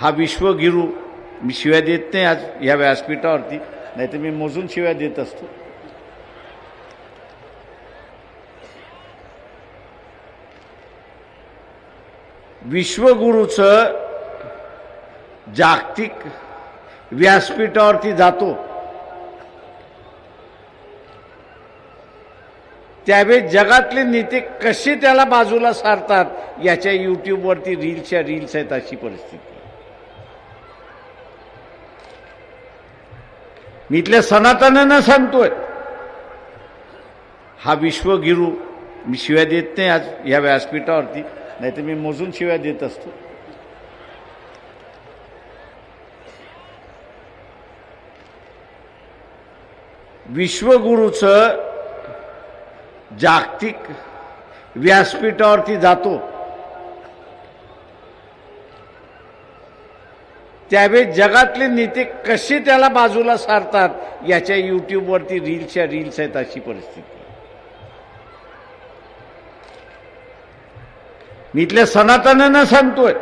हा विश्वगिरू मी शिव्या देत नाही आज या व्यासपीठावरती नाही तर मी मोजून शिव्या देत असतो. विश्वगुरूचं जागतिक व्यासपीठावरती जातो. त्यावेळी जगातले नेते कसे त्याला बाजूला सारतात याच्या युट्यूबवरती रील्सच्या रील्स आहेत अशी परिस्थिती. मी इथल्या सनातनांना सांगतोय. हा विश्वगिरू मी शिव्या देत नाही आज या व्यासपीठावरती नाही तर मी मोजून शिव्या देत असतो. विश्वगुरूचं जागतिक व्यासपीठावरती जातो. त्यावेळी जगातले नेते कसे त्याला बाजूला सारतात याच्या युट्यूबवरती रील्सच्या रील्स आहेत अशी परिस्थिती. मी इथल्या सनातनांना सांगतोय